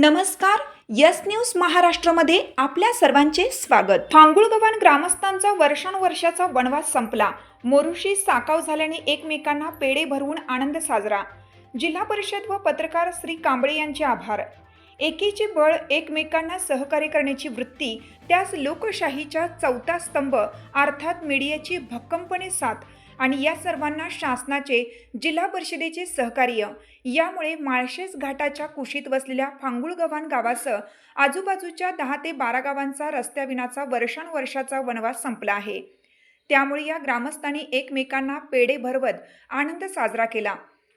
नमस्कार yes news महाराष्ट्रामध्ये आपल्या सर्वांचे स्वागत. फांगुळगव्हाण ग्रामस्थांचा वर्षानुवर्षाचा वनवास संपला. मोरुशी साकाव झाल्याने एकमेकांना पेढे भरवून आनंद साजरा. जिल्हा परिषद व पत्रकार श्री कांबळे यांचे आभार. एकीचे बळ एकमेकांना सहकार्य करण्याची वृत्ती त्यास लोकशाहीच्या चौथा स्तंभ अर्थात मीडियाची भक्कमपणे साथ आणि या सर्वांना शासनाचे जिल्हा परिषदेचे सहकार्य. यामुळे माळशेज घाटाच्या कुशीत वसलेल्या फांगुळगव्हाण गावासह आजूबाजूच्या दहा ते बारा गावांचा रस्त्याविनाचा वर्षानुवर्षाचा वनवास संपला आहे. त्यामुळे या ग्रामस्थांनी एकमेकांना पेढे भरवत आनंद साजरा केला.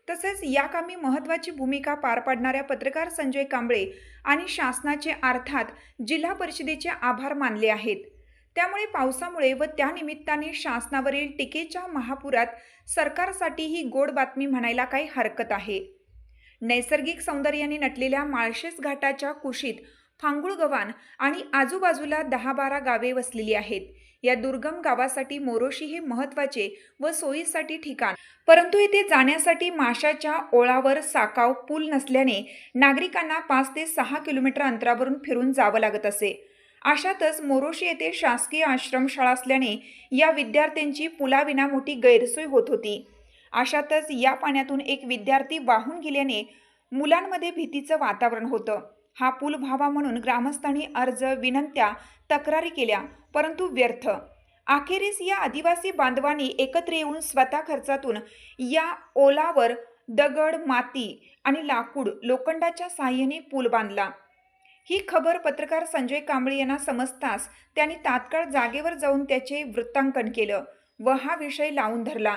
तसेच या कामी महत्त्वाची भूमिका पार पाडणाऱ्या पत्रकार संजय कांबळे आणि शासनाचे अर्थात जिल्हा परिषदेचे आभार मानले आहेत. त्यामुळे पावसामुळे व त्यानिमित्ताने शासनावरील टीकेच्या महापुरात सरकारसाठी ही गोड बातमी म्हणायला काही हरकत आहे. नैसर्गिक सौंदर्याने नटलेल्या माळशेस घाटाच्या कुशीत फांगुळ गव्हाण आणि आजूबाजूला दहा बारा गावे वसलेली आहेत. या दुर्गम गावासाठी मोरोशी हे महत्त्वाचे व सोयीसाठी ठिकाण. परंतु येथे जाण्यासाठी माशाच्या ओळावर साकाव पूल नसल्याने नागरिकांना पाच ते सहा किलोमीटर अंतरावरून फिरून जावं लागत असे. अशातच मोरोशी येथे शासकीय आश्रमशाळा असल्याने या विद्यार्थ्यांची पुलाविना मोठी गैरसोय होत होती. अशातच या पाण्यातून एक विद्यार्थी वाहून गेल्याने मुलांमध्ये भीतीचं वातावरण होतं. हा पूल व्हावा म्हणून ग्रामस्थांनी अर्ज विनंत्या तक्रारी केल्या परंतु व्यर्थ. अखेरीस या आदिवासी बांधवांनी एकत्र येऊन स्वतः खर्चातून या ओलावर दगड माती आणि लाकूड लोखंडाच्या साह्याने पूल बांधला. ही खबर पत्रकार संजय कांबळे यांना समजताच त्यांनी तात्काळ जागेवर जाऊन त्याचे वृत्तांकन केलं व हा विषय लावून धरला.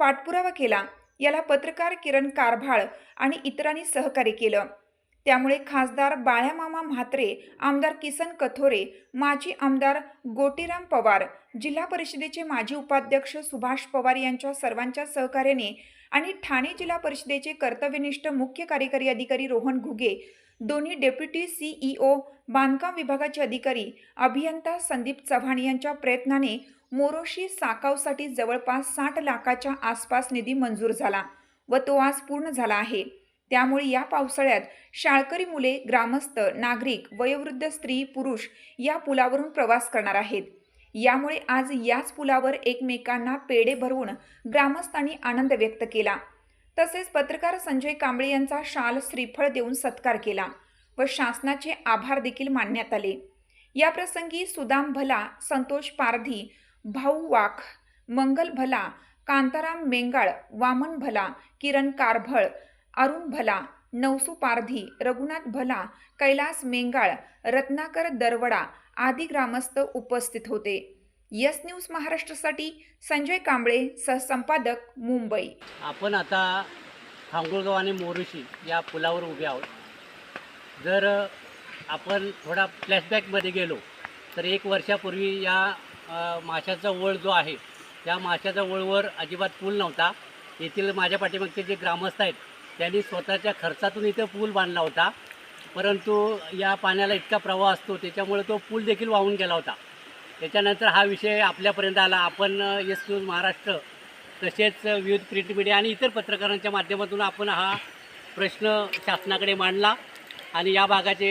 पाठपुरावा केला. याला पत्रकार किरण कारभाळ आणि इतरांनी सहकार्य केलं. त्यामुळे खासदार बाळ्यामामा म्हात्रे आमदार किसन कथोरे माजी आमदार गोटीराम पवार जिल्हा परिषदेचे माजी उपाध्यक्ष सुभाष पवार यांच्या सर्वांच्या सहकार्याने आणि ठाणे जिल्हा परिषदेचे कर्तव्यनिष्ठ मुख्य कार्यकारी अधिकारी रोहन घुगे दोन्ही डेप्युटी सीईओ बांधकाम विभागाचे अधिकारी अभियंता संदीप चव्हाण यांच्या प्रयत्नाने मोरोशी साकावसाठी जवळपास साठ लाखाच्या आसपास निधी मंजूर झाला व तो आज पूर्ण झाला आहे. त्यामुळे या पावसाळ्यात शाळकरी मुले ग्रामस्थ नागरिक वयोवृद्ध स्त्री पुरुष या पुलावरून प्रवास करणार आहेत. यामुळे आज याच पुलावर एकमेकांना पेढे भरवून ग्रामस्थांनी आनंद व्यक्त केला. तसेच पत्रकार संजय कांबळे यांचा शाल श्रीफळ देऊन सत्कार केला व शासनाचे आभार देखील मानण्यात आले. या प्रसंगी सुदाम भला संतोष पारधी भाऊ वाख मंगल भला कांताराम मेंगाळ वामन भला किरण कारभळ अरुण भला नवसू पारधी रघुनाथ भला कैलास मेंगाळ रत्नाकर दरवडा आदी ग्रामस्थ उपस्थित होते. यस न्यूज महाराष्ट्रासाठी संजय कांबळे सहसंपादक मुंबई. आपण आता खांगुळगाव आणि मोरुशी या पुलावर उभे आहोत. जर आपण थोडा फ्लॅशबॅकमध्ये गेलो तर एक वर्षापूर्वी या माशाचा वळ जो आहे त्या माशाच्या वळवर अजिबात पूल नव्हता. येथील माझ्या पाठीमागचे जे ग्रामस्थ आहेत त्यांनी स्वतःच्या खर्चातून इथं पूल बांधला होता. परंतु या पाण्याला इतका प्रवाह असतो त्याच्यामुळे तो पूल देखील वाहून गेला होता. त्याच्यानंतर हा विषय आपल्यापर्यंत आला. आपण एस न्यूज महाराष्ट्र तसेच विविध प्रिंट मीडिया आणि इतर पत्रकारांच्या माध्यमातून आपण हा प्रश्न शासनाकडे मांडला. आणि या भागाचे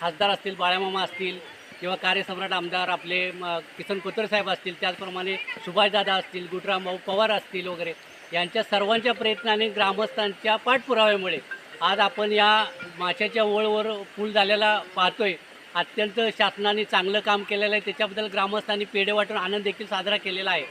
खासदार असतील बाळामामा असतील किंवा कार्यसम्राट आमदार आपले म, किसन कोतर साहेब असतील त्याचप्रमाणे सुभाषदादा असतील गुटराम भाऊ पवार असतील वगैरे यांच्या सर्वांच्या प्रयत्नाने ग्रामस्थांच्या पाठपुराव्यामुळे आज आपण या माशाच्या ओळवर पूल झालेला पाहतोय. अत्यंत शासनाने चांगलं काम केलेलं आहे. त्याच्याबद्दल ग्रामस्थांनी पेढे वाटून आनंद देखील साजरा केलेला आहे.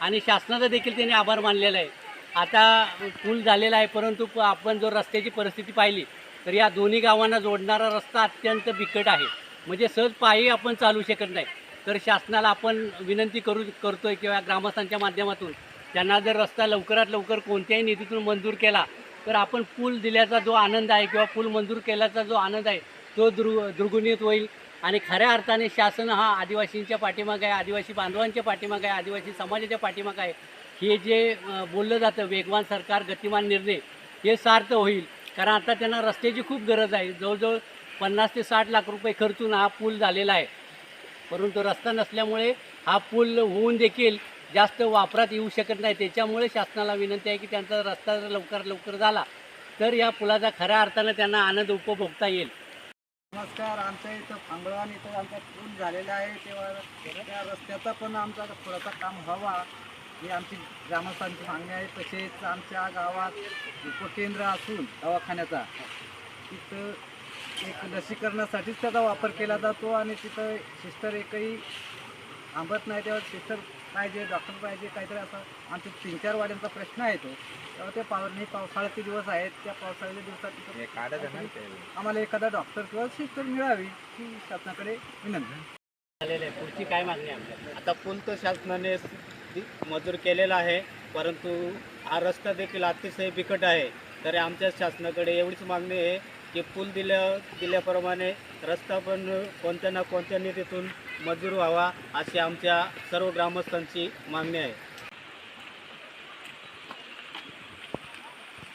आणि शासनाचा देखील त्यांनी आभार मानलेला आहे. आता पूल झालेला आहे परंतु प- आपण जर रस्त्याची परिस्थिती पाहिली तर या दोन्ही गावांना जोडणारा रस्ता अत्यंत बिकट आहे. म्हणजे सहज पायी आपण चालू शकत नाही. तर शासनाला आपण विनंती करू करतो आहे किंवा ग्रामस्थांच्या माध्यमातून त्यांना जर रस्ता लवकरात लवकर कोणत्याही निधीतून मंजूर केला तर आपण पूल दिल्याचा जो आनंद आहे किंवा पूल मंजूर केल्याचा जो आनंद आहे तो दृ दुर्गुणित होईल. आणि खऱ्या अर्थाने शासन हा आदिवासींच्या पाठीमागं आहे आदिवासी बांधवांच्या पाठीमागे आहे आदिवासी समाजाच्या पाठीमागं आहे. हे जे बोललं जातं वेगवान सरकार गतिमान निर्णय हे सार्थ होईल. कारण आता त्यांना रस्त्याची खूप गरज आहे. जवळजवळ पन्नास ते साठ लाख रुपये खर्चून हा पूल झालेला आहे. परंतु रस्ता नसल्यामुळे हा पूल होऊन देखील जास्त वापरात येऊ शकत नाही. त्याच्यामुळे शासनाला विनंती आहे की त्यांचा रस्ता जर लवकर लवकर झाला तर या पुलाचा खऱ्या अर्थानं त्यांना आनंद उपभोगता येईल. नमस्कार आमच्या इथं फांगळवान इथं आमचा पूल झालेला आहे. तेव्हा त्या रस्त्याचा पण आमचा थोडासा काम व्हावा. ही आमची ग्रामस्थांची मागणी आहे. तसेच आमच्या गावात उपकेंद्र असून दवाखान्याचा तिथं एक लसीकरणासाठीच त्याचा वापर केला जातो आणि तिथं सिस्टर एकही थांबत नाही तेव्हा सिस्टर पाहिजे डॉक्टर पाहिजे काहीतरी असं आमचे तीन चार वाड्यांचा प्रश्न आहे तो. तेव्हा ते पावरणी पावसाळ्याचे दिवस आहेत त्या पावसाळ्याच्या दिवसात आम्हाला एखादा डॉक्टर किंवा सिस्टर मिळावी ही शासनाकडे विनंती. झालेलं आहे. पुढची काय मागणी आहे आपल्याला आता पूल तर शासनाने मंजूर केलेला आहे परंतु हा रस्ता देखील अतिशय बिकट आहे. तरी आमच्या शासनाकडे एवढीच मागणी आहे की पूल दिल्या दिल्याप्रमाणे रस्ता पण कोणत्या ना कोणत्या निधीतून मंजूर व्हावा अशी आमच्या सर्व ग्रामस्थांची मागणी आहे.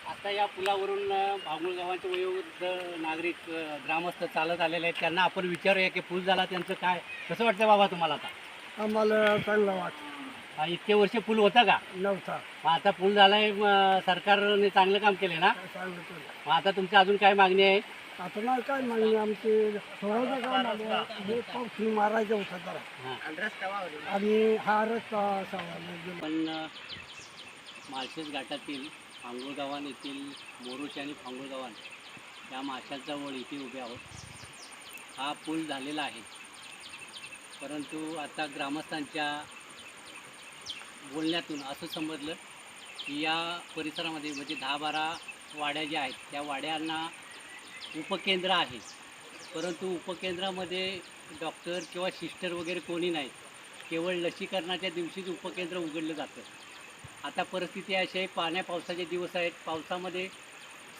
आता या पुलावरून भांगुळ गावांचे वयोवृद्ध नागरिक ग्रामस्थ चालत आलेले आहेत. त्यांना आपण विचारूया की पूल झाला त्यांचं काय? कसं वाटतं बाबा तुम्हाला आता? आम्हाला चांगला वाट हा, इतके वर्ष पूल होता का? नव्हता. मग आता पूल झालाय म, सरकारने चांगलं काम केलं ना? मग आता तुमची अजून काय मागणी आहे? आता नाही काय मागणी आमचे? थोडं काम आलं हे पाऊस मारायचं होता जरा. हां. आणि हा रस्ता असावा म्हणजे पण माळशेज घाटातील फांगुळगावान येथील मोरुशी आणि फांगुळगावान या माशाच्या वर इथे उभे आहोत. हा पूल झालेला आहे. परंतु आता ग्रामस्थांच्या बोलण्यातून असं समजलं की या परिसरामध्ये म्हणजे दहा बारा वाड्या ज्या आहेत त्या वाड्यांना उपकेंद्र आहे. परंतु उपकेंद्रामध्ये डॉक्टर किंवा सिस्टर वगैरे कोणी नाहीत केवळ लसीकरणाच्या दिवशीच उपकेंद्र उघडलं जातं. आता परिस्थिती अशी आहे पाण्या पावसाचे दिवस आहेत. पावसामध्ये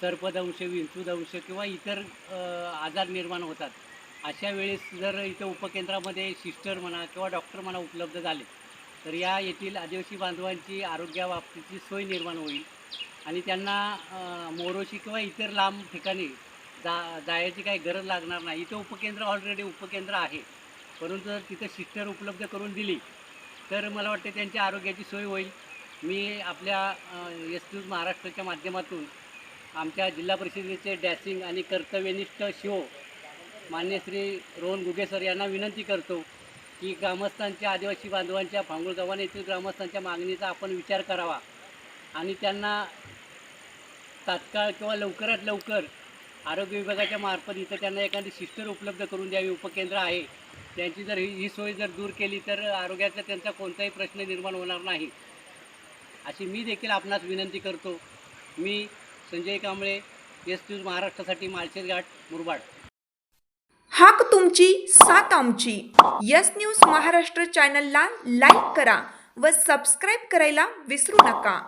सर्पदंश विंचूदंश किंवा इतर आजार निर्माण होतात. अशा वेळेस जर इथं उपकेंद्रामध्ये सिस्टर म्हणा किंवा डॉक्टर म्हणा उपलब्ध झाले तर या येथील आदिवासी बांधवांची आरोग्याबाबतीची सोय निर्माण होईल. आणि त्यांना मोरोशी किंवा इतर लांब ठिकाणी जा जायची काही गरज लागणार नाही. इथं उपकेंद्र ऑलरेडी उपकेंद्र आहे. परंतु जर तिथं सिस्टर उपलब्ध करून दिली तर मला वाटते त्यांच्या आरोग्याची सोय होईल. मी आपल्या एस न्यूज महाराष्ट्राच्या माध्यमातून आमच्या जिल्हा परिषदेचे डॅसिंग आणि कर्तव्यनिष्ठ शिव मान्य श्री रोहन गुगेसर यांना विनंती करतो की ग्रामस्थांच्या आदिवासी बांधवांच्या फांगुळ येथील ग्रामस्थांच्या मागणीचा आपण विचार करावा. आणि त्यांना तात्काळ किंवा लवकरात लवकर आरोग्य विभागाच्या मार्फत इथं त्यांना एखादी सिस्टर उपलब्ध करून द्यावी उपकेंद्र आहे. त्यांची जर ही ही सोय जर दूर केली तर आरोग्याचा त्यांचा कोणताही प्रश्न निर्माण होणार नाही. अशी मी देखील आपणास विनंती करतो. मी संजय कांबळे एस न्यूज महाराष्ट्रासाठी माळशेज घाट मुरबाड. हाक तुमची साथ आमची. यस न्यूज महाराष्ट्र चॅनलला लाईक करा व सबस्क्राईब करायला विसरू नका.